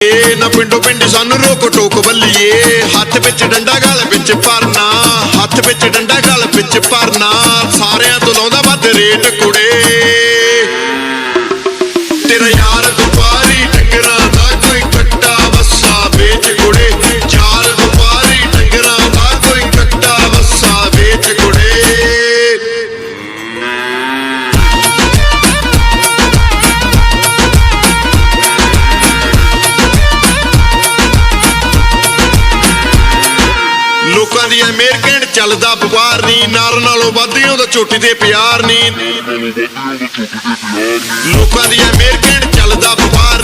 ਏ ਨਾ ਪਿੰਡੋ ਪਿੰਡ ਸਾਨੂੰ ਰੋਕ ਟੋਕ ਬੱਲੀਏ ਹੱਥ ਵਿੱਚ ਡੰਡਾ ਗਲ ਵਿੱਚ ਭਰਨਾ, ਹੱਥ ਵਿੱਚ ਡੰਡਾ ਗਲ ਵਿੱਚ ਭਰਨਾ, ਸਾਰਿਆਂ ਤੋਂ ਲਾਉਂਦਾ ਵੱਧ ਰੇਟ ਕੁੜੇ। ਲੋਕਾਂ ਦੀ ਮੇਰ ਕਹਿਣ ਚੱਲਦਾ ਵਪਾਰ ਨਹੀਂ ਨਾਰ ਨਾਲੋਂ ਵੱਧ ਹੀ ਉਹਦਾ ਝੋਟੀ ਦੇ ਪਿਆਰ ਨਹੀਂ। ਲੋਕਾਂ ਦੀ ਮੇਰ ਕਹਿਣ ਚੱਲਦਾ ਵਪਾਰ